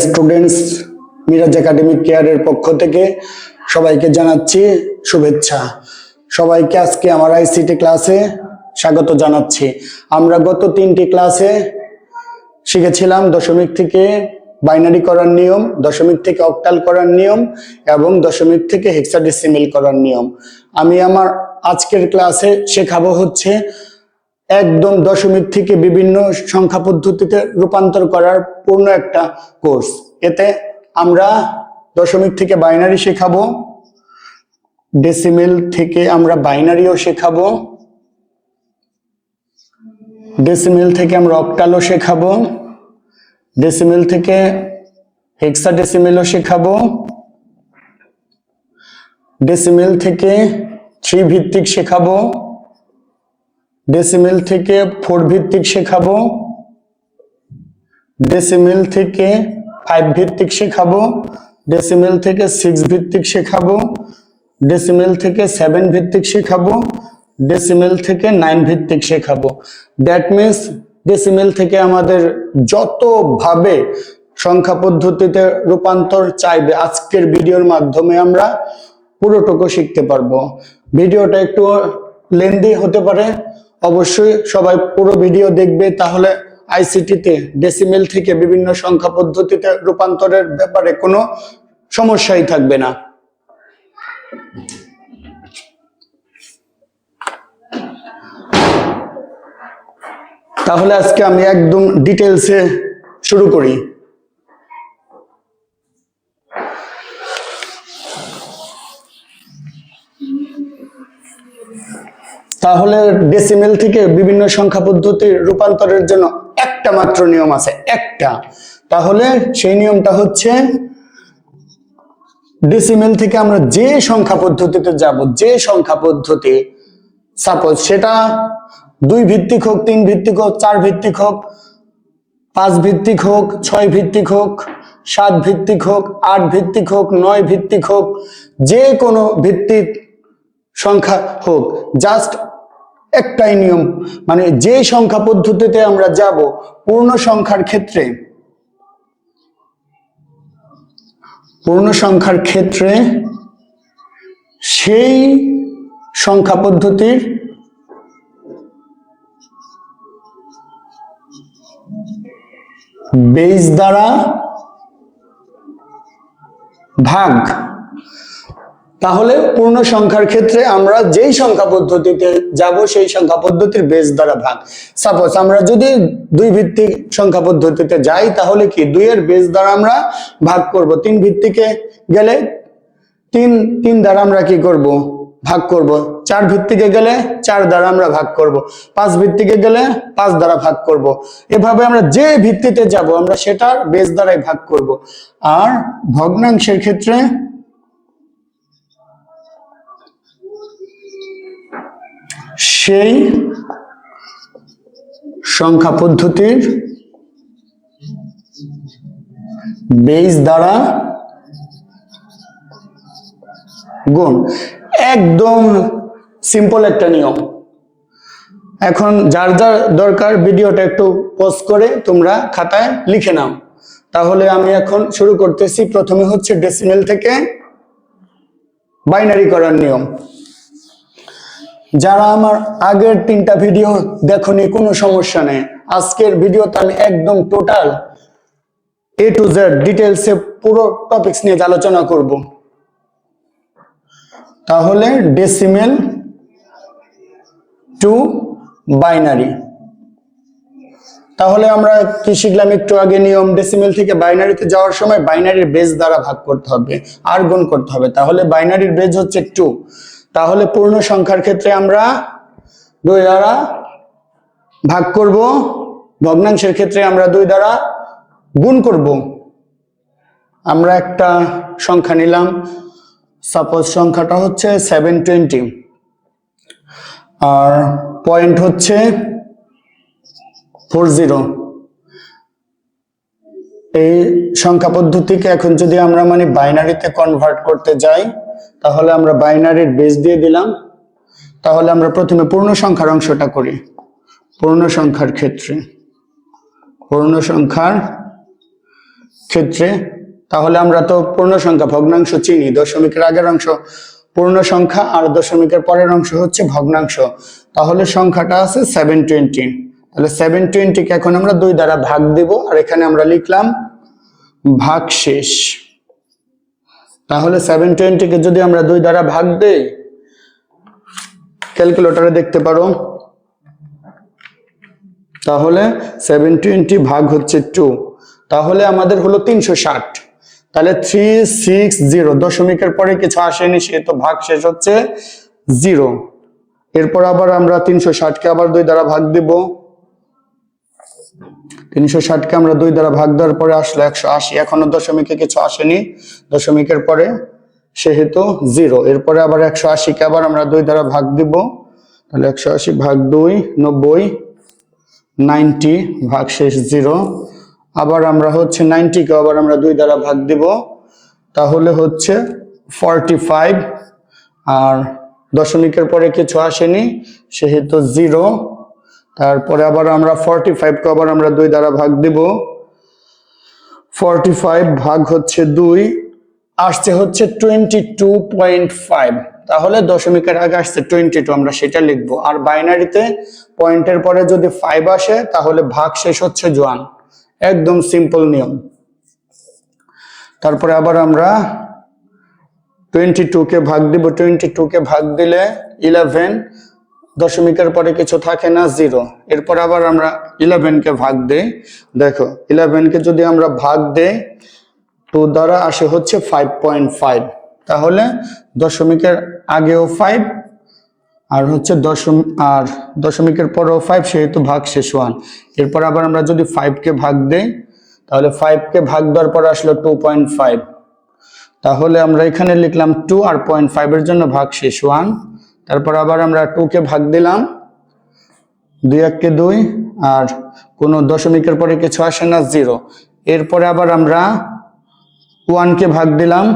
Students Miraj academic কেয়ারের পক্ষ থেকে সবাইকে জানাচ্ছি শুভেচ্ছা। সবাইকে আজকে আমার আইসিটি ক্লাসে স্বাগত জানাচ্ছি। আমরা গত তিনটি ক্লাসে শিখেছিলাম দশমিক থেকে বাইনারি করার নিয়ম, দশমিক থেকে অক্টাল করার নিয়ম এবং দশমিক থেকে হেক্সাডেসিমেল করার নিয়ম। আমি আমার আজকের ক্লাসে শেখাবো হচ্ছে একদম দশমিক থেকে বিভিন্ন সংখ্যা পদ্ধতিতে রূপান্তর করার পূর্ণ একটা কোর্স এতে আমরা দশমিক থেকে বাইনারি শেখাবো ডেসিমেল থেকে আমরা বাইনারিও শেখাবো ডেসিমেল থেকে আমরা অক্টালও শেখাবো ডেসিমেল থেকে হেক্সা ডেসিমেলও শেখাবো ডেসিমেল থেকে থ্রি ভিত্তিক শেখাবো। ডেসিমেল থেকে ফোর ভিত্তিক শেখাবো। ডেসিমেল থেকে ফাইভ ভিত্তিক শেখাবো। ডেসিমেল থেকে সিক্স ভিত্তিক শেখাবো। ডেসিমেল থেকে সেভেন ভিত্তিক শেখাবো। ডেসিমেল থেকে নাইন ভিত্তিক শেখাবো। দ্যাট মিন্স ডেসিমেল থেকে আমাদের যতভাবে সংখ্যা পদ্ধতিতে রূপান্তর চাইবে আজকের ভিডিওর মাধ্যমে আমরা পুরোটুকু শিখতে পারব। ভিডিওটা একটু লেন্দি হতে পারে। অবশ্যই সবাই পুরো ভিডিও দেখবে, তাহলে আইসিটিতে ডেসিমেল থেকে বিভিন্ন সংখ্যা পদ্ধতিতে রূপান্তরের ব্যাপারে কোনো সমস্যাই থাকবে না। তাহলে আজকে আমি একদম ডিটেলসে শুরু করি। তাহলে ডেসিমেল থেকে বিভিন্ন সংখ্যা পদ্ধতির রূপান্তরের জন্য একটা মাত্র নিয়ম আছে, একটা। তাহলে সেই নিয়মটা হচ্ছে ডেসিমেল থেকে আমরা যে সংখ্যা পদ্ধতিতে যাব, যে সংখ্যা পদ্ধতি সাপোজ সেটা দুই ভিত্তিক হোক, তিন ভিত্তিক হোক, চার ভিত্তিক হোক, পাঁচ ভিত্তিক হোক, ছয় ভিত্তিক হোক, সাত ভিত্তিক হোক, আট ভিত্তিক হোক, নয় ভিত্তিক হোক, যে কোনো ভিত্তিক সংখ্যা হোক জাস্ট একটাই নিয়ম। মানে যে সংখ্যা পদ্ধতিতে আমরা যাব, পূর্ণ সংখ্যার ক্ষেত্রে, পূর্ণ সংখ্যার ক্ষেত্রে সেই সংখ্যা পদ্ধতির বেজ দ্বারা ভাগ তাহলে পূর্ণ সংখ্যার ক্ষেত্রে আমরা যেই সংখ্যা পদ্ধতিতে যাব, সেই সংখ্যা পদ্ধতির বেস দ্বারা ভাগ। সাপোজ আমরা যদি দুই ভিত্তিক সংখ্যা পদ্ধতিতে যাই, তাহলে কি দুইয়ের বেস দ্বারা আমরা ভাগ করব? তিন ভিত্তিকে গেলে তিন তিন দ্বারা আমরা কি করব? ভাগ করব। চার ভিত্তিকে গেলে চার দ্বারা আমরা ভাগ করব। পাঁচ ভিত্তিকে গেলে পাঁচ দ্বারা ভাগ করব। এভাবে আমরা যে ভিত্তিতে যাব, আমরা সেটার বেস দ্বারাই ভাগ করব। আর ভগ্নাংশের ক্ষেত্রে সেই সংখ্যা পদ্ধতির বেস দ্বারা গুণ। একদম সিম্পল একটা নিয়ম। এখন যার যার দরকার ভিডিওটা একটু পোস্ট করে তোমরা খাতায় লিখে নাও। তাহলে আমি এখন শুরু করতেছি। প্রথমে হচ্ছে ডেসিমেল থেকে বাইনারি করার নিয়ম। যারা আমার আগের তিনটা ভিডিও দেখনি, কোনো সমস্যা নেই। আজকের ভিডিওতে আমি একদম টোটাল এ টু জেড ডিটেলসে পুরো টপিকস নিয়ে আলোচনা করব। তাহলে ডেসিমেল টু বাইনারি তাহলে আমরা কি শিখলাম? একটু আগে নিয়ম ডেসিমেল থেকে বাইনারিতে যাওয়ার সময় বাইনারির বেজ দ্বারা ভাগ করতে হবে আর গুণ করতে হবে। তাহলে বাইনারির বেজ হচ্ছে টু তাহলে পূর্ণ সংখ্যার ক্ষেত্রে আমরা দুই দ্বারা ভাগ করব। ভগ্নাংশের ক্ষেত্রে আমরা দুই দ্বারা গুণ করব। আমরা একটা সংখ্যা নিলাম। সাপোজ সংখ্যাটা হচ্ছে সেভেন টোয়েন্টি আর পয়েন্ট হচ্ছে ফোর জিরো এই সংখ্যা পদ্ধতিকে এখন যদি আমরা মানে বাইনারিতে কনভার্ট করতে যাই তাহলে আমরা বাইনারির বেস দিয়ে দিলাম। তাহলে আমরা প্রথমে পূর্ণ সংখ্যার অংশটা করি। পূর্ণ সংখ্যার ক্ষেত্রে। পূর্ণ সংখ্যার ক্ষেত্রে। তাহলে আমরা তো পূর্ণ সংখ্যা ভগ্নাংশ চিনি, দশমিকের আগের অংশ। পূর্ণ সংখ্যা আর দশমিকের পরের অংশ হচ্ছে ভগ্নাংশ। তাহলে সংখ্যাটা আছে সেভেন টোয়েন্টি তাহলে সেভেন টোয়েন্টিকে এখন আমরা দুই দ্বারা ভাগ দিব, আর এখানে আমরা লিখলাম ভাগ শেষ তাহলে সেভেন টোয়েন্টিকে যদি আমরা দুই দ্বারা ভাগ দেই ক্যালকুলেটরে দেখতে পারো। তাহলে সেভেন টোয়েন্টি ভাগ হচ্ছে টু তাহলে আমাদের হলো তিনশো ষাট। তাহলে থ্রি সিক্স জিরো দশমিকের পরে কিছু আসেনি সে তো ভাগ শেষ হচ্ছে জিরো এরপর আবার আমরা তিনশো ষাটকে আবার দুই দ্বারা ভাগ দিব। তিনশো ষাটকে আমরা দুই দ্বারা ভাগ দেওয়ার পরে আসলো একশো আশি। এখনও দশমিকে কিছু আসেনি। দশমিকের পরে সেহেতু জিরো। এরপরে আবার একশো আশিকে আবার আমরা দুই দ্বারা ভাগ দিব। তাহলে একশো আশি ভাগ দুই, নব্বই, নাইনটি ভাগ শেষ জিরো। আবার আমরা হচ্ছে নাইনটিকে আবার আমরা দুই দ্বারা ভাগ দিব। তাহলে হচ্ছে ফর্টি ফাইভ। আর দশমিকের পরে কিছু আসেনি, সেহেতু জিরো। তারপরে আবার আমরা ফর্টি ফাইভকে আবার আমরা দুই দ্বারা ভাগ দিব। ফর্টি ফাইভ ভাগ হচ্ছে দুই, আসছে হচ্ছে টোয়েন্টি টু পয়েন্ট ফাইভ তাহলে দশমিকের আগে আসছে টোয়েন্টি টু আমরা সেটা লিখব। আর বাইনারিতে পয়েন্টের পরে যদি ফাইভ আসে, তাহলে ভাগ শেষ হচ্ছে জোয়ান। একদম সিম্পল নিয়ম। তারপরে আবার আমরা টোয়েন্টি কে ভাগ দিব। টোয়েন্টি কে ভাগ দিলে ইলেভেন দশমিকের পরে কিছু থাকে না জিরো এরপর আবার আমরা ইলেভেনকে ভাগ দেই। দেখো ইলেভেনকে যদি আমরা ভাগ দেই টু দ্বারা আসে হচ্ছে ফাইভ পয়েন্ট ফাইভ তাহলে দশমিকের আগেও ফাইভ আর হচ্ছে দশম, আর দশমিকের পরেও ফাইভ সেহেতু ভাগ শেষ ওয়ান এরপর আবার আমরা যদি ফাইভকে ভাগ দেই, তাহলে ফাইভকে ভাগ দেওয়ার পর আসলো টু পয়েন্ট ফাইভ তাহলে আমরা এখানে লিখলাম টু আর পয়েন্ট ফাইভের জন্য ভাগ শেষ ওয়ান তারপর আবার আমরা টুকে ভাগ দিলাম। দুই এককে দুই, আর কোনো দশমিকের পরে কিছু আসে না জিরো এরপরে আবার আমরা ওয়ানকে ভাগ দিলাম।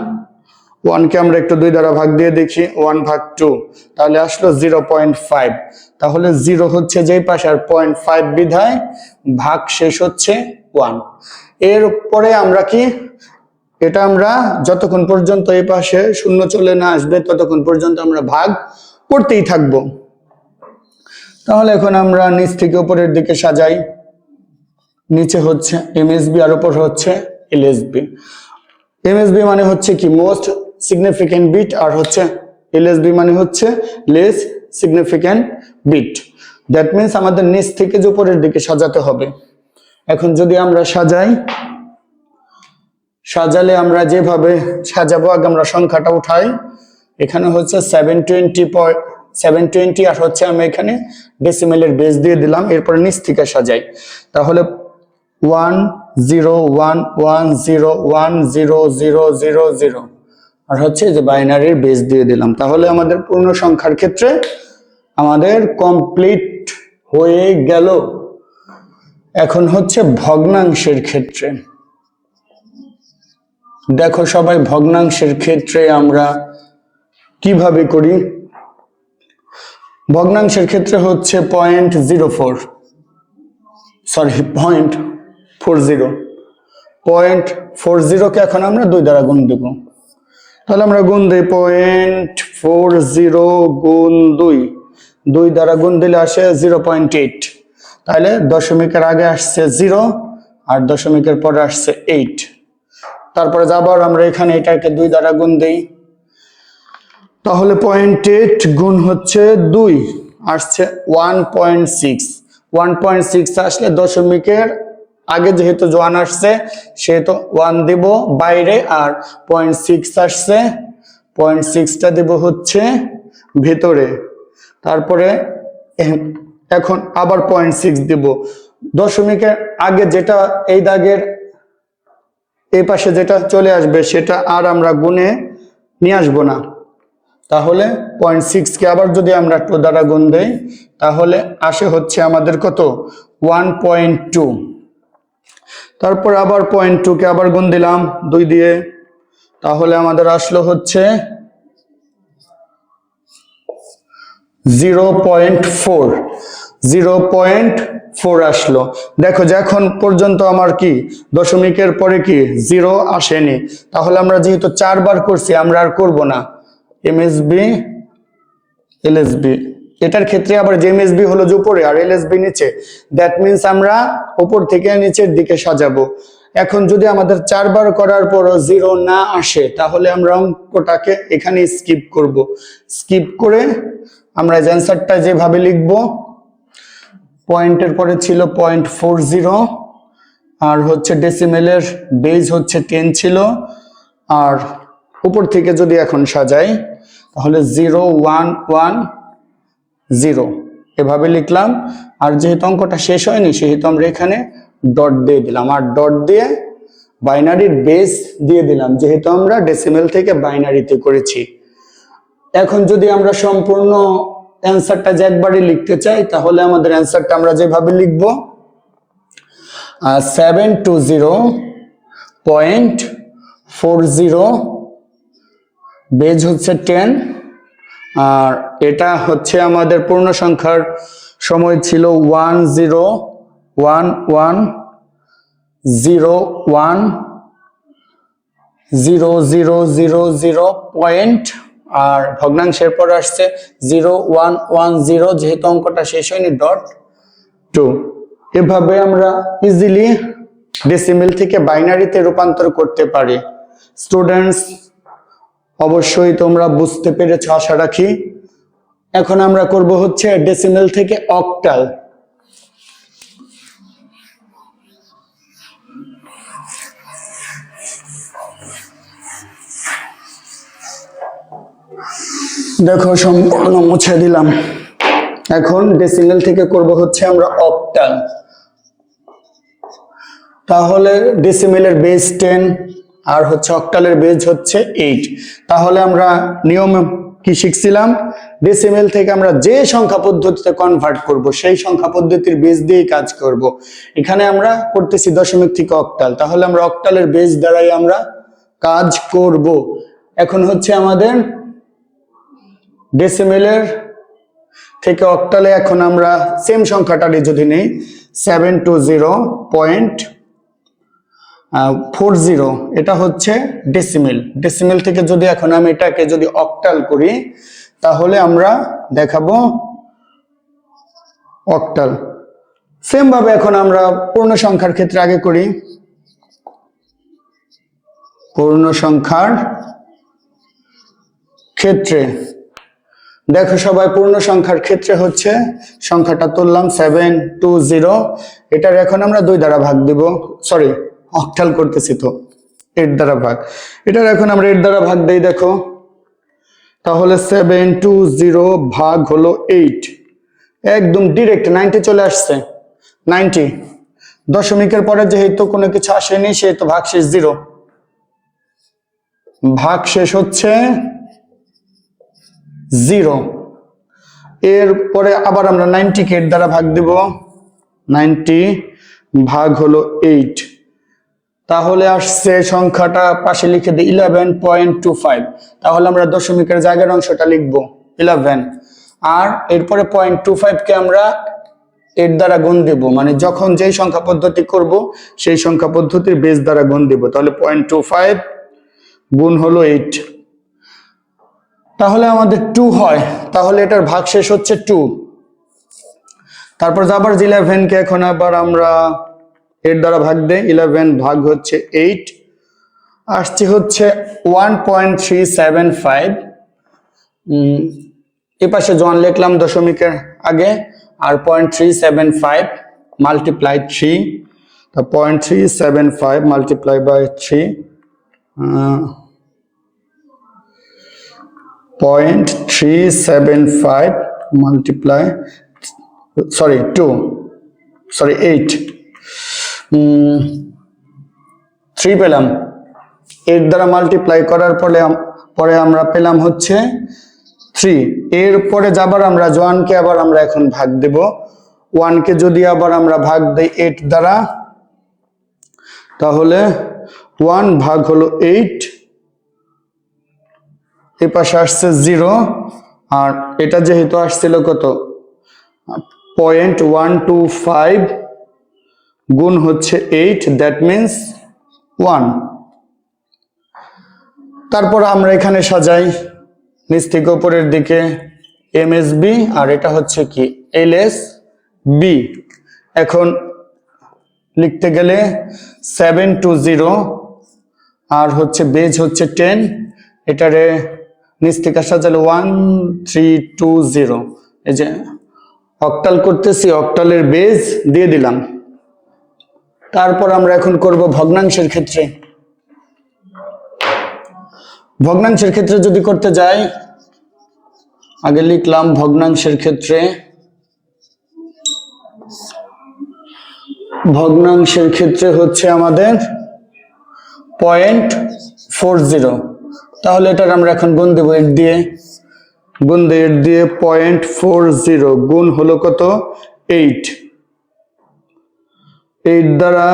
ওয়ানকে আমরা একটু দুই দ্বারা ভাগ দিয়ে দেখি ওয়ান ভাগ টু তাহলে আসলো জিরো পয়েন্ট ফাইভ তাহলে জিরো হচ্ছে যেই পাশে, আর পয়েন্ট ফাইভ বিধায় ভাগ শেষ হচ্ছে ওয়ান এরপরে আমরা কি? এটা আমরা যতক্ষণ পর্যন্ত এই পাশে শূন্য চলে না আসবে, ততক্ষণ পর্যন্ত আমরা ভাগ করতেই থাকব। তাহলে এখন আমরা নিচ থেকে উপরের দিকে সাজাই। নিচে হচ্ছে এমএসবি আর উপর হচ্ছে এলএসবি এমএসবি মানে হচ্ছে কি মোস্ট সিগনিফিক্যান্ট বিট আর হচ্ছে এলএসবি মানে হচ্ছে less significant bit that means আমাদের নিচ থেকে যে উপরের দিকে সাজাতে হবে। এখন যদি আমরা সাজাই, সাজালে আমরা যেভাবে সাজাবো, আগে আমরা সংখ্যাটা উঠাই। এখানে হচ্ছে seven twenty point seven twenty আর হচ্ছে আমি এখানে ডেসিমেলের বেস দিয়ে দিলাম, এরপরে নিচ থেকে সাজাই। তাহলে one zero one one zero one zero zero zero zero আর হচ্ছে যে বাইনারির বেস দিয়ে দিলাম। তাহলে আমাদের পূর্ণ সংখ্যার ক্ষেত্রে আমাদের কমপ্লিট হয়ে গেল। এখন হচ্ছে ভগ্নাংশের ক্ষেত্রে। দেখো সবাই, ভগ্নাংশের ক্ষেত্রে আমরা কীভাবে করি? ভগ্নাংশের ক্ষেত্রে হচ্ছে point zero four sorry point four zero point four জিরোকে এখন আমরা দুই দ্বারা গুণ দেব। তাহলে আমরা গুণ দিই পয়েন্ট ফোর জিরো গুণ দুই। দুই দ্বারা গুণ দিলে আসে জিরো পয়েন্ট এইট তাহলে দশমিকের আগে আসছে জিরো আর দশমিকের পরে আসছে এইট তারপরে যাবার আমরা এখানে এটাকে দুই দ্বারা গুণ দেই। তাহলে পয়েন্ট এইট গুণ হচ্ছে দুই, আসছে one point six one point six আসলে দশমিকের আগে যেহেতু জোয়ান আসছে, সেহেতু ওয়ান দিব বাইরে আর পয়েন্ট সিক্স আসছে। পয়েন্ট সিক্সটা দেব হচ্ছে ভেতরে। তারপরে এখন আবার পয়েন্ট সিক্স দিব। দশমিকের আগে যেটা এই দাগের এই পাশে যেটা চলে আসবে, সেটা আর আমরা গুনে নিয়ে আসব না। তাহলে পয়েন্ট সিক্সকে আবার যদি আমরা টু দ্বারা গুণ দেই, তাহলে আসে হচ্ছে আমাদের কত? ওয়ান পয়েন্ট টু তারপর আবার পয়েন্ট টুকে আবার গুণ দিলাম দুই দিয়ে। তাহলে আমাদের আসলো হচ্ছে zero point four zero point four আসলো। দেখো যে এখন পর্যন্ত আমার কি? দশমিকের পরে কি? জিরো আসেনি। তাহলে আমরা যেহেতু চারবার করছি, আমরা আর করব না। এমএসবি এলএসবি এটার ক্ষেত্রে আবার জেএমএসবি হলো যে উপরে আর এলএসবি নিচে। দ্যাট মিন্স আমরা উপর থেকে নিচের দিকে সাজাবো। এখন যদি আমাদের চারবার করার পরও জিরো না আসে, তাহলে আমরা অঙ্কটাকে এখানে স্কিপ করব। স্কিপ করে আমরা অ্যান্সারটা যেভাবে লিখব পয়েন্টের পরে ছিল পয়েন্ট ফোর জিরো আর হচ্ছে ডেসিমেলের বেজ হচ্ছে টেন ছিল, আর উপর থেকে যদি এখন সাজাই তাহলে জিরো, ওয়ান ওয়ান, জিরো। এভাবে লিখলাম। আর যেহেতু অঙ্কটা শেষ হয়নি, সেহেতু আমরা এখানে ডট দিয়ে দিলাম। আর ডট দিয়ে বাইনারির বেস দিয়ে দিলাম, যেহেতু আমরা ডেসিমেল থেকে বাইনারিতে করেছি। এখন যদি আমরা সম্পূর্ণ অ্যান্সারটা যে একবারই লিখতে চাই, তাহলে আমাদের অ্যান্সারটা আমরা যেভাবে লিখব seven two zero point four zero base হচ্ছে টেন আর এটা হচ্ছে আমাদের পূর্ণ সংখ্যার সময় ছিল one zero one one zero one zero zero zero zero point আর ভগ্নাংশের পর আসছে জিরো ওয়ান ওয়ান জিরো যেহেতু অঙ্কটা শেষ হয়নি ডট টু এভাবে আমরা ইজিলি ডেসিমেল থেকে বাইনারিতে রূপান্তর করতে পারি। স্টুডেন্টস অবশ্যই তোমরা বুঝতে পেরেছ, আশা রাখি। এখন আমরা করব হচ্ছে ডেসিমেল থেকে অক্টাল দেখো সম্পূর্ণ মুছে দিলাম। এখন ডেসিমেল থেকে করব হচ্ছে আমরা অক্টাল তাহলে ডেসিমেলের বেজ টেন আর হচ্ছে অক্টালের বেজ হচ্ছে এইট তাহলে আমরা নিয়ম কি শিখছিলাম? ডেসিমেল থেকে আমরা যে সংখ্যা পদ্ধতিতে কনভার্ট করব, সেই সংখ্যা পদ্ধতির বেজ দিয়েই কাজ করব। এখানে আমরা করতেছি দশমিক থেকে অক্টাল তাহলে আমরা অক্টালের বেজ দ্বারাই আমরা কাজ করব। এখন হচ্ছে আমাদের ডেসিমেলের থেকে অক্টালে এখন আমরা সেম সংখ্যাটারই যদি নেই seven two zero point four zero এটা হচ্ছে ডেসিমেল ডেসিমেল থেকে যদি এখন আমি এটাকে যদি অক্টাল করি, তাহলে আমরা দেখাবো অক্টাল সেম ভাবে এখন আমরা পূর্ণ সংখ্যার ক্ষেত্রে আগে করি। পূর্ণ সংখ্যার ক্ষেত্রে। দেখো সবাই, পূর্ণ সংখ্যার ক্ষেত্রে হচ্ছে সংখ্যাটা তুললাম সেভেন টু জিরো এটার এখন আমরা দুই দ্বারা ভাগ দিব। সরি অক্টাল করতেছি তো, এর দ্বারা ভাগ। এটার এখন আমরা এর দ্বারা ভাগ দেই, দেখো। তাহলে সেভেন টু জিরো ভাগ হলো এইট একদম ডিরেক্ট নাইনটি চলে আসছে। নাইনটি দশমিকের পরে যেহেতু কোনো কিছু আসেনি, সেহেতু ভাগ শেষ জিরো ভাগ শেষ হচ্ছে জিরো এরপরে আবার আমরা নাইনটি কে এর দ্বারা ভাগ দিব। নাইনটি ভাগ হলো এইট তাহলে আসছে সংখ্যাটা পাশে লিখে দিই ইলেভেন পয়েন্ট টু ফাইভ তাহলে আমরা দশমিকের জায়গার অংশটা লিখব ইলেভেন আর এরপরে পয়েন্ট টু ফাইভকে আমরা এর দ্বারা গুণ দেব। মানে যখন যেই সংখ্যা পদ্ধতি করব, সেই সংখ্যা পদ্ধতির বেস দ্বারা গুণ দেব। তাহলে পয়েন্ট টু ফাইভ গুণ হলো এইট তাহলে আমাদের টু হয়। তাহলে এটার ভাগ শেষ হচ্ছে টু তারপর আবার ইলেভেনকে এখন আবার আমরা এর দ্বারা ভাগ দেই ইলেভেন ভাগ হচ্ছে এইট আসছে হচ্ছে one point three seven five এ পাশে জন লিখলাম দশমিকের আগে, আর point three seven five multiply three তা point three seven five multiply by three point three seven five multiply sorry two sorry eight three পেলাম। এর দ্বারা মাল্টিপ্লাই করার পরে পরে আমরা পেলাম হচ্ছে থ্রি এরপরে যাবার আমরা ওয়ানকে আবার আমরা এখন ভাগ দেব। ওয়ানকে যদি আবার আমরা ভাগ দেই এইট দ্বারা, তাহলে ওয়ান ভাগ হলো এইট এই পাশে আসছে জিরো আর এটা যেহেতু আসছিল কত? পয়েন্ট ওয়ান টু ফাইভ গুণ হচ্ছে এইট দ্যাট মিন্স ওয়ান তারপর আমরা এখানে সাজাই, নিচ থেকে উপরের দিকে এম আর এটা হচ্ছে কি? এল বি এখন লিখতে গেলে সেভেন টু জিরো আর হচ্ছে বেজ হচ্ছে টেন এটারে নিচ থেকে সাজালে ওয়ান থ্রি টু জিরো এই যে অক্টাল করতেছি অক্টালের বেজ দিয়ে দিলাম। তারপর আমরা এখন করব ভগ্নাংশের ক্ষেত্রে। ভগ্নাংশের ক্ষেত্রে যদি করতে যাই, আগে লিখলাম ভগ্নাংশের ক্ষেত্রে ভগ্নাংশের ক্ষেত্রে হচ্ছে আমাদের পয়েন্ট ফোর জিরো তাহলে এটার আমরা এখন গুণ দেবো এর দিয়ে। গুণ দিয়ে এর দিয়ে পয়েন্ট ফোর জিরো গুণ হলো কত? এইট এইট দ্বারা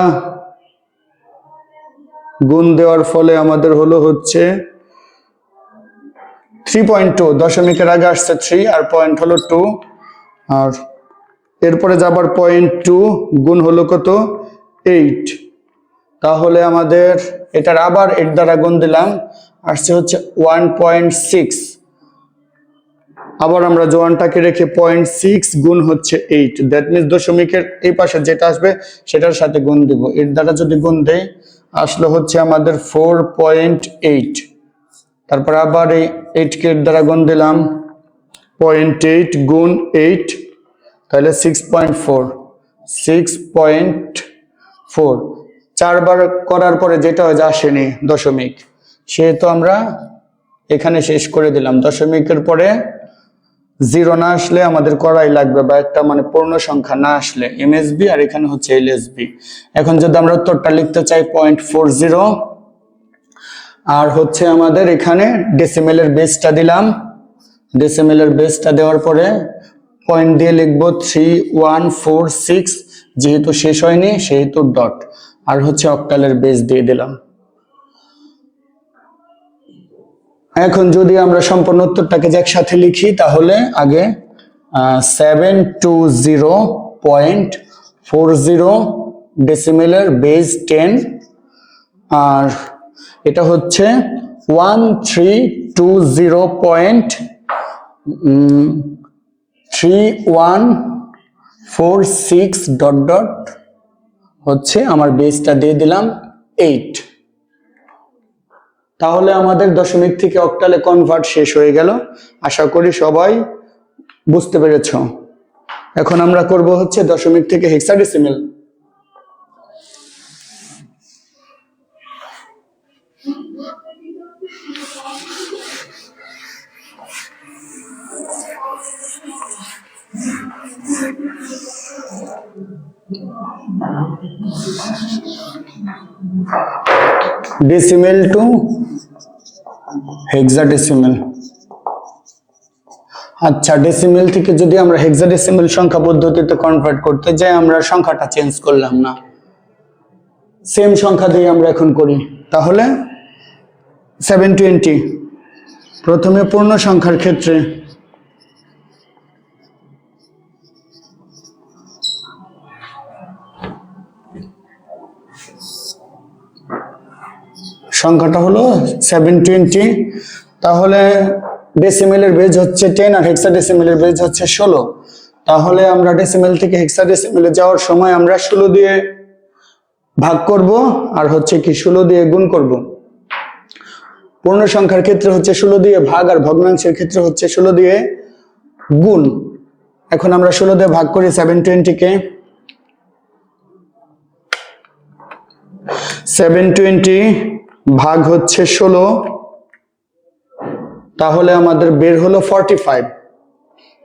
গুণ দেওয়ার ফলে আমাদের হলো হচ্ছে থ্রি পয়েন্ট টু দশমিকের আগে আসছে থ্রি আর পয়েন্ট হলো টু আর এরপরে যাবার পয়েন্ট টু গুণ হলো কত? এইট তাহলে আমাদের এটার আবার এর দ্বারা গুণ দিলাম, আসছে হচ্ছে ওয়ান পয়েন্ট সিক্স আবার আমরা জোয়ানটাকে রেখে পয়েন্ট সিক্স গুণ হচ্ছে এইট দ্যাট মিনস দশমিকের এই পাশে যেটা আসবে, সেটার সাথে গুণ দিব। এর দ্বারা যদি গুণ দেই, আসলো হচ্ছে আমাদের ফোর পয়েন্ট এইট তারপর আবার এই এইটকে এর দ্বারা গুণ দিলাম পয়েন্ট এইট গুণ এইট তাহলে six point four six point four চারবার করার পরে যেটা হয় আসেনি দশমিক। সেহেতু আমরা এখানে শেষ করে দিলাম। দশমিকের পরে জিরো না আসলে আমাদের করাই লাগবে বা একটা মানে পূর্ণ সংখ্যা না আসলে এমএসবি আর এখানে হচ্ছে এলএসবি এখন যদি আমরা উত্তরটা লিখতে চাই পয়েন্ট ফোর জিরো আর হচ্ছে আমাদের এখানে ডেসিমেলের বেসটা দিলাম। ডেসিমেলের বেসটা দেওয়ার পরে পয়েন্ট দিয়ে লিখব থ্রি ওয়ান ফোর সিক্স যেহেতু শেষ হয়নি, সেহেতু ডট আর হচ্ছে অক্টালের বেস দিয়ে দিলাম। এখন যদি আমরা সম্পূর্ণ উত্তরটাকে যে একসাথে লিখি, তাহলে আগে seven two zero point four zero ডেসিমেলের base ten আর এটা হচ্ছে one three two zero point three one four six dot dot হচ্ছে আমার বেজটা দিয়ে দিলাম এইট তাহলে আমাদের দশমিক থেকে অক্টালে কনভার্ট শেষ হয়ে গেল। আশা করি সবাই বুঝতে পেরেছ। এখন আমরা করব হচ্ছে দশমিক থেকে হেক্সাডেসিমেল ডেসিমেল টু হেক্সাডেসিমেল আচ্ছা ডেসিমেল থেকে যদি আমরা হেক্সাডেসিমেল সংখ্যা পদ্ধতিতে কনভার্ট করতে যাই, আমরা সংখ্যাটা চেঞ্জ করলাম না। সেম সংখ্যা দিয়ে আমরা এখন করি। তাহলে সেভেন টোয়েন্টি প্রথমে পূর্ণ সংখ্যার ক্ষেত্রে সংখ্যাটা হলো সেভেন টোয়েন্টি তাহলে ডেসিমেলের বেজ হচ্ছে টেন আর হেক্সা ডেসিমেলের বেজ হচ্ছে ষোলো। তাহলে আমরা ডেসিমেল থেকে হেক্সা ডেসিমেলে যাওয়ার সময় আমরা ষোলো দিয়ে ভাগ করব আর হচ্ছে কি ষোলো দিয়ে গুণ করব। পূর্ণ সংখ্যার ক্ষেত্রে হচ্ছে ষোলো দিয়ে ভাগ আর ভগ্নাংশের ক্ষেত্রে হচ্ছে ষোলো দিয়ে গুণ। এখন আমরা ষোলো দিয়ে ভাগ করি সেভেন টোয়েন্টিকে সেভেন টোয়েন্টি ভাগ হচ্ছে ষোলো, তাহলে আমাদের বের হলো ফর্টি ফাইভ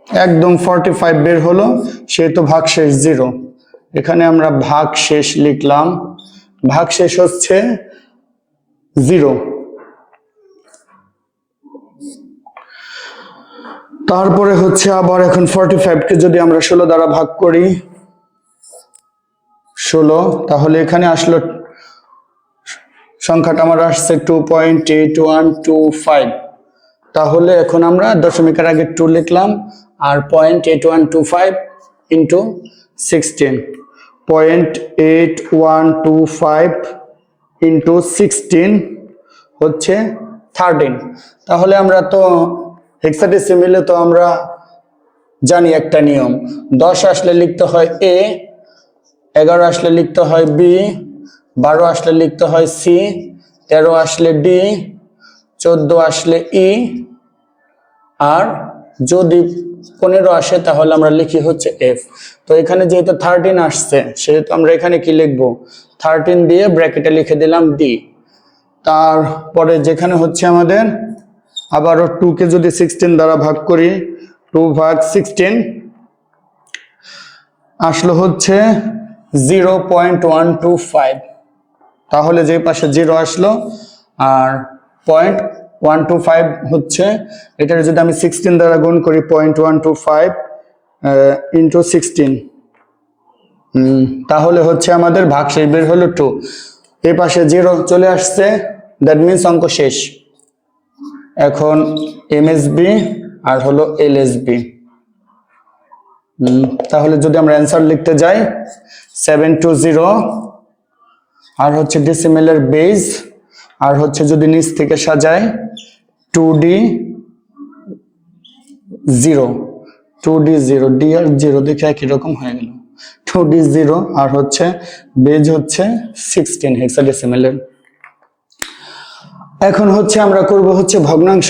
একদম ফর্টি ফাইভ বের হলো, সেহেতু ভাগ শেষ জিরো এখানে আমরা ভাগ শেষ লিখলাম। ভাগ শেষ হচ্ছে জিরো তারপরে হচ্ছে আবার এখন ফর্টি ফাইভকে যদি আমরা ষোলো দ্বারা ভাগ করি, ষোলো, তাহলে এখানে আসলো সংখ্যাটা আমার আসছে two point eight one two five তাহলে এখন আমরা দশমিকের আগে টু লিখলাম আর point eight one two five into sixteen point eight one two five into sixteen হচ্ছে থার্টিন তাহলে আমরা তো হেক্সাডেসিমেলে তো আমরা জানি একটা নিয়ম। দশ আসলে লিখতে হয় এ এগারো আসলে লিখতে হয় বি বারো আসলে লিখতে হয় সি, তেরো আসলে ডি, চোদ্দ আসলে ই। আর যদি পনেরো আসে তাহলে আমরা লিখি হচ্ছে এফ। তো এখানে যেহেতু থার্টিন আসছে, সেহেতু আমরা এখানে কি লিখব? থার্টিন দিয়ে ব্র্যাকেটে লিখে দিলাম ডি তারপরে যেখানে হচ্ছে আমাদের, আবারও টুকে যদি সিক্সটিন দ্বারা ভাগ করি টু ভাগ সিক্সটিন আসলো হচ্ছে zero point one two five তাহলে যে পাশে জিরো আসলো, আর পয়েন্ট ওয়ান টু ফাইভ হচ্ছে, এটার যদি আমি সিক্সটিন দ্বারা গুণ করি point one two five into sixteen তাহলে হচ্ছে আমাদের ভাগশেষ বের হলো টু এই পাশে জিরো চলে আসছে দ্যাট মিনস অঙ্ক শেষ। এখন এমএসবি আর হলো এলএসবি তাহলে যদি আমরা অ্যান্সার লিখতে যাই সেভেন টু জিরো আর হচ্ছে ডিসিমেলের বেজ আর হচ্ছে যদি নিচ থেকে সাজাই two D zero two D zero D আর জিরো দেখে একই রকম হয়ে গেল। টু ডি জিরো আর হচ্ছে বেজ হচ্ছে সিক্সটিন হেক্সা হেক্সাডেসিমেলের এখন হচ্ছে আমরা করব হচ্ছে ভগ্নাংশ।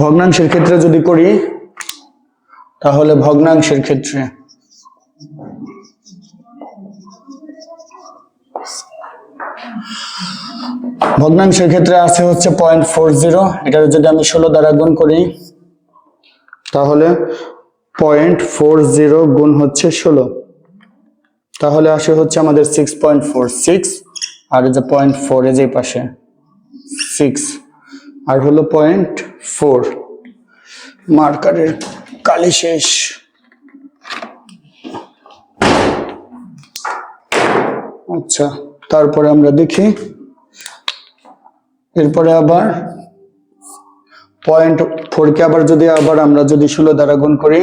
ভগ্নাংশের ক্ষেত্রে যদি করি, তাহলে ভগ্নাংশের ক্ষেত্রে ভগ্নাংশের ক্ষেত্রে আছে হচ্ছে পয়েন্ট ফোর জিরো এটা যদি আমি ষোলো দ্বারা গুণ করি, তাহলে পয়েন্ট ফোর জিরো গুণ হচ্ছে ষোলো। তাহলে আসে হচ্ছে আমাদের সিক্স পয়েন্ট ফোর সিক্স আর যে পয়েন্ট ফোর এই যে পাশে সিক্স আর হলো পয়েন্ট ফোর মার্কারের কালি শেষ। আচ্ছা তারপরে আমরা দেখি। এরপরে আবার পয়েন্ট ফোরকে আবার যদি আবার আমরা যদি ষোলো দ্বারা গুণ করি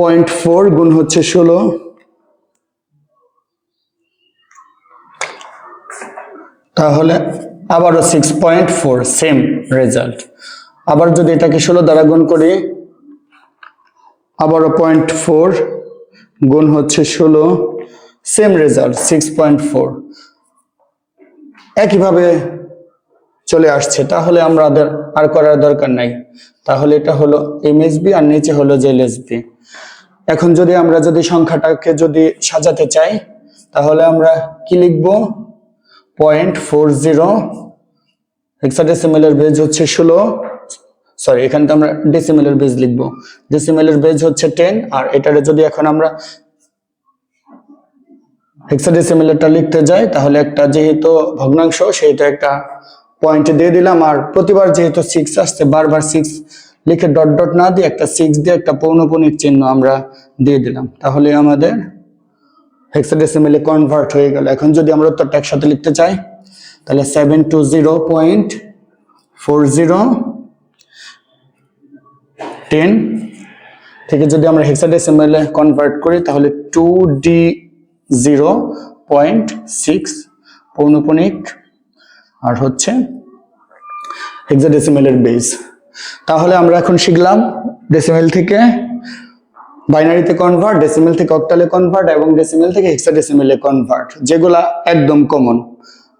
পয়েন্ট ফোর গুণ হচ্ছে ষোলো। তাহলে আবারও six point four same result আবার যদি এটাকে ষোলো দ্বারা গুণ করি, আবারও পয়েন্ট ফোর গুণ হচ্ছে ষোলো same result six point four একইভাবে চলে আসছে। তাহলে আমাদের আর করার দরকার নাই। তাহলে এটা হলো এমএসবি আর নিচে হলো জেলএসবি এখন যদি আমরা যদি সংখ্যাটাকে যদি সাজাতে চাই, তাহলে আমরা কি লিখব? Point four zero. হেক্সাডেসিমেলের বেজ হচ্ছে ষোলো। সরি, এখানে তো আমরা ডেসিমেলের বেজ লিখব। ডেসিমেলের বেজ হচ্ছে টেন, আর এটারে যদি এখন আমরা হেক্সাডেসিমেলেরটা লিখতে যাই, তাহলে একটা যেহেতু ভগ্নাংশ সেটা একটা পয়েন্ট দিয়ে দিলাম। আর প্রতিবার যেহেতু সিক্স আসছে, বারবার সিক্স লিখে ডট ডট না দিয়ে একটা সিক্স দিয়ে একটা পৌনপণিক চিহ্ন আমরা দিয়ে দিলাম। তাহলে আমাদের হেক্সাডেসিমেলে কনভার্ট হয়ে গেল। এখন যদি আমরা উত্তরটা একসাথে লিখতে চাই, তাহলে seven two zero point four zero ten থেকে যদি আমরা হেক্সাডেসিমেলে কনভার্ট করি, তাহলে two D zero point six পৌনপণিক আর হচ্ছে হেক্সাডেসিমেলের বেস তাহলে আমরা এখন শিখলাম ডেসিমেল থেকে বাইনারিতে কনভার্ট ডেসিমেল থেকে অক্টালে কনভার্ট এবং ডেসিমেল থেকে হেক্সাডেসিমেলে কনভার্ট যেগুলা একদম কমন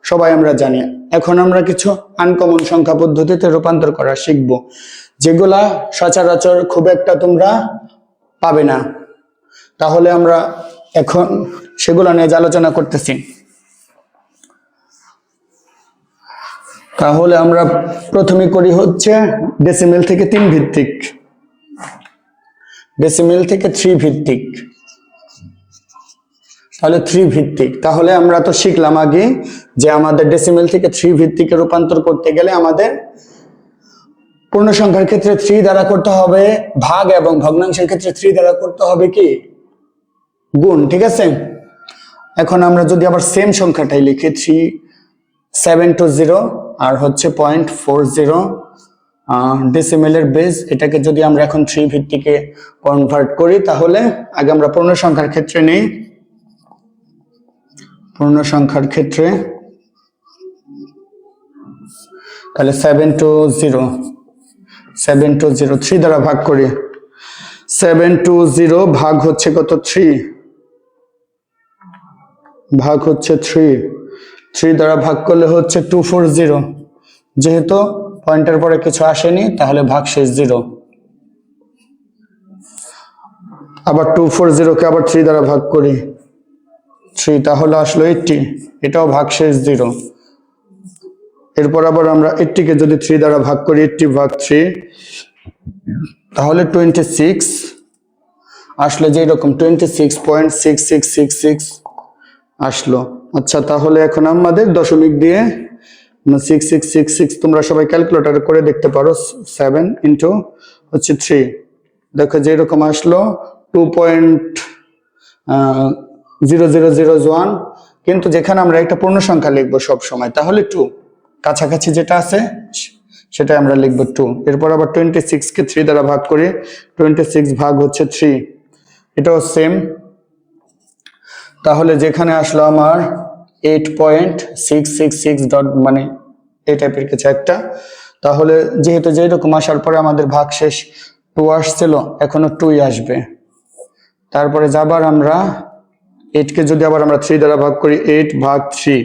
সবাই আমরা জানি। এখন আমরা কিছু আনকমন সংখ্যা পদ্ধতিতে রূপান্তর করা শিখব, যেগুলা সচরাচর খুব একটা তোমরা পাবে না। তাহলে আমরা এখন সেগুলো নিয়ে যে আলোচনা করতেছি। তাহলে আমরা প্রথমে করি হচ্ছে ডেসিমেল থেকে তিন ভিত্তিক। ডেসিমেল থেকে থ্রি ভিত্তিক। তাহলে থ্রি ভিত্তিক। তাহলে আমরা তো শিখলাম আগে যে আমাদের ডেসিমেল থেকে থ্রি ভিত্তিকে রূপান্তর করতে গেলে আমাদের পূর্ণ সংখ্যার ক্ষেত্রে থ্রি দ্বারা করতে হবে, ভাগ এবং ভগ্নাংশের ক্ষেত্রে থ্রি দ্বারা করতে হবে কি? গুণ, ঠিক আছে? এখন আমরা যদি আবার সেম সংখ্যাটাই লিখি থ্রি সেভেন টু জিরো আর হচ্ছে পয়েন্ট ফোর জিরো ডেসিমেলের বেস এটাকে যদি আমরা এখন থ্রি ভিত্তিকে কনভার্ট করি, তাহলে আগে আমরা পূর্ণ সংখ্যার ক্ষেত্রে নেই। পূর্ণ সংখ্যার ক্ষেত্রে তাহলে seven two zero seven two zero three দ্বারা ভাগ করি। সেভেন টু জিরো ভাগ হচ্ছে কত? থ্রি ভাগ হচ্ছে থ্রি থ্রি দ্বারা ভাগ করলে হচ্ছে টু ফোর জিরো যেহেতু পয়েন্টের পরে কিছু আসেনি, তাহলে ভাগ শেষ জিরো আবার টু ফোর জিরোকে আবার থ্রি দ্বারা ভাগ করি। থ্রি তাহলে আসলো এইটটি এটাও ভাগ শেষ জিরো এরপর আবার আমরা এইটটিকে যদি থ্রি দ্বারা ভাগ করি এইটটি ভাগ থ্রি তাহলে টোয়েন্টি সিক্স আসলে যে এরকম twenty six point six six six six আসলো। আচ্ছা তাহলে এখন আমাদের দশমিক দিয়ে সিক্স সিক্স সিক্স সিক্স তোমরা সবাই ক্যালকুলেটার করে দেখতে পারো সেভেন ইন্টু হচ্ছে থ্রি দেখো, যেরকম আসলো two point zero zero zero one কিন্তু যেখানে আমরা একটা পূর্ণ সংখ্যা লিখব সব সময়, তাহলে টু কাছাকাছি যেটা আছে সেটা আমরা লিখব টু এরপর আবার টোয়েন্টি সিক্সকে থ্রি দ্বারা ভাগ করি টোয়েন্টি সিক্স ভাগ হচ্ছে থ্রি এটাও সেম তাহলে যেখানে আসলো আমার eight point six six six dot মানে এই টাইপের কিছু একটা। তাহলে যেহেতু যেরকম আসার পরে আমাদের ভাগ শেষ টু আসছিল, এখনও টুই আসবে। তারপরে যাবার আমরা এইটকে যদি আবার আমরা থ্রি দ্বারা ভাগ করি এইট ভাগ থ্রি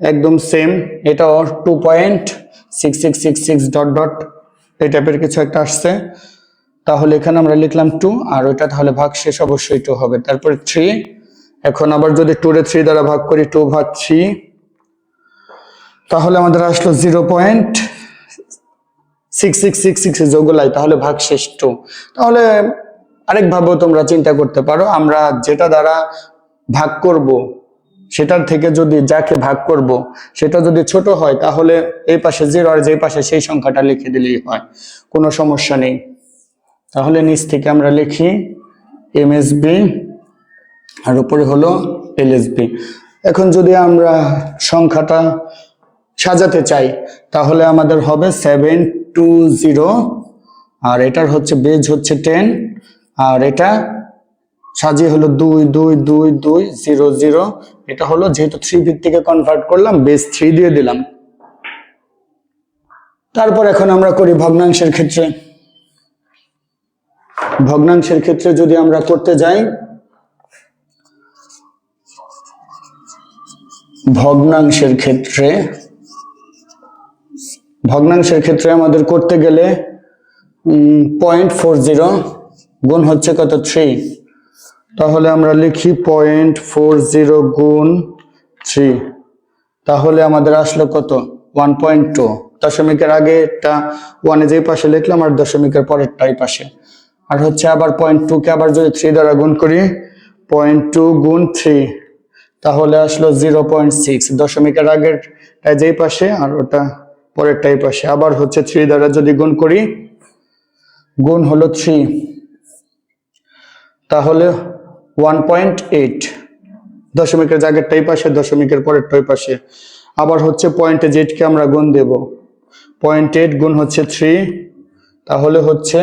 একদম সেম এটাও two point six six six six dot dot এই টাইপের কিছু একটা আসছে। তাহলে এখানে আমরা লিখলাম টু আর ওইটা তাহলে ভাগ শেষ অবশ্যই টু হবে। তারপরে থ্রি এখন আবার যদি টু রে থ্রি দ্বারা ভাগ করি টু ভাগ থ্রি তাহলে আমাদের আসলো zero point six six six six যোগলাই তাহলে ভাগ শেষ টু তাহলে আরেকভাবেও তোমরা চিন্তা করতে পারো, আমরা যেটা দ্বারা ভাগ করব, সেটার থেকে যদি যাকে ভাগ করব, সেটা যদি ছোট হয়, তাহলে এই পাশে জিরো আর যে পাশে সেই সংখ্যাটা লিখে দিলেই হয়, কোনো সমস্যা নেই। তাহলে নিচ থেকে আমরা লিখি এমএসবি আর উপরে হলো এলএসবি এখন যদি আমরা সংখ্যাটা সাজাতে চাই, তাহলে আমাদের হবে সেভেন টু জিরো আর এটার হচ্ছে বেজ হচ্ছে টেন আর এটা সাজিয়ে হলো দুই দুই দুই দুই জিরো জিরো এটা হলো যেহেতু থ্রি ভিত্তিকে কনভার্ট করলাম বেস থ্রি দিয়ে দিলাম। তারপর এখন আমরা করি ভগ্নাংশের ক্ষেত্রে। ভগ্নাংশের ক্ষেত্রে যদি আমরা করতে যাই ভগ্নাংশের ক্ষেত্রে ভগ্নাংশের ক্ষেত্রে আমাদের করতে গেলে পয়েন্ট ফোর জিরো গুণ হচ্ছে কত? থ্রি তাহলে আমরা লিখি পয়েন্ট ফোর জিরো গুণ থ্রি তাহলে আমাদের আসলো কত? ওয়ান পয়েন্ট টু দশমিকের আগে একটা ওয়ানে যেই পাশে লিখলাম, আর দশমিকের পরেরটা এই পাশে। আর হচ্ছে আবার পয়েন্ট টুকে আবার যদি থ্রি দ্বারা গুণ করি পয়েন্ট টু গুণ থ্রি তাহলে আসলো জিরো পয়েন্ট সিক্স, দশমিকের আগের যেই পাশে আর ওটা পরেরটাই পাশে। আবার হচ্ছে থ্রি দ্বারা যদি গুণ করি, গুণ হলো থ্রি। তাহলে ওয়ান পয়েন্ট এইট, দশমিকের জায়গাটাই পাশে, দশমিকের পরেরটাই পাশে। আবার হচ্ছে পয়েন্ট জেডকে আমরা গুণ দেব। পয়েন্ট এইট গুণ হচ্ছে থ্রি, তাহলে হচ্ছে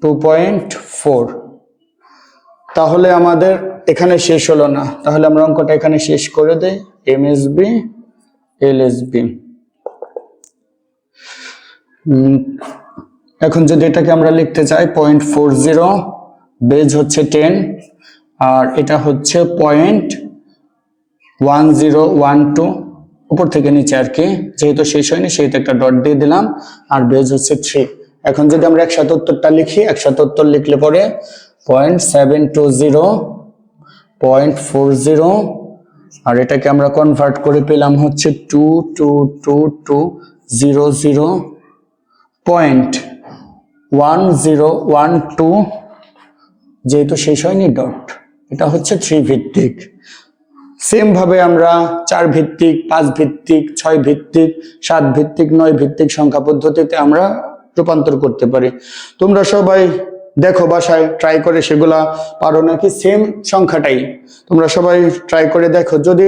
টু পয়েন্ট ফোর। তাহলে আমাদের এখানে শেষ হলো না। তাহলে আমরা অঙ্কটা এখানে শেষ করে দেই। M S B L S B এখন যদি এটাকে আমরা লিখতে চাই পয়েন্ট ফোর জিরো বেজ হচ্ছে টেন আর এটা হচ্ছে point one zero one two উপর থেকে নিচে আর কি। যেহেতু শেষ হয়নি, সেহেতু একটা ডট দিয়ে দিলাম, আর বেজ হচ্ছে থ্রি এখন যদি আমরা একসাথে উত্তরটা লিখি, একসাথে উত্তর লিখলে পরে point seven two zero, point four zero, আর এটাকে আমরা কনভার্ট করে পেলাম হচ্ছে two two two two zero zero point one zero one two যেহেতু শেষ হয়নি ডট এটা হচ্ছে থ্রি ভিত্তিক সেম ভাবে আমরা চার ভিত্তিক পাঁচ ভিত্তিক ছয় ভিত্তিক সাত ভিত্তিক নয় ভিত্তিক সংখ্যা পদ্ধতিতে আমরা রূপান্তর করতে পারি। তোমরা সবাই দেখো বাসায় ট্রাই করে সেগুলা পারো নাকি? সেম সংখ্যাটাই। তোমরা সবাই ট্রাই করে দেখো। যদি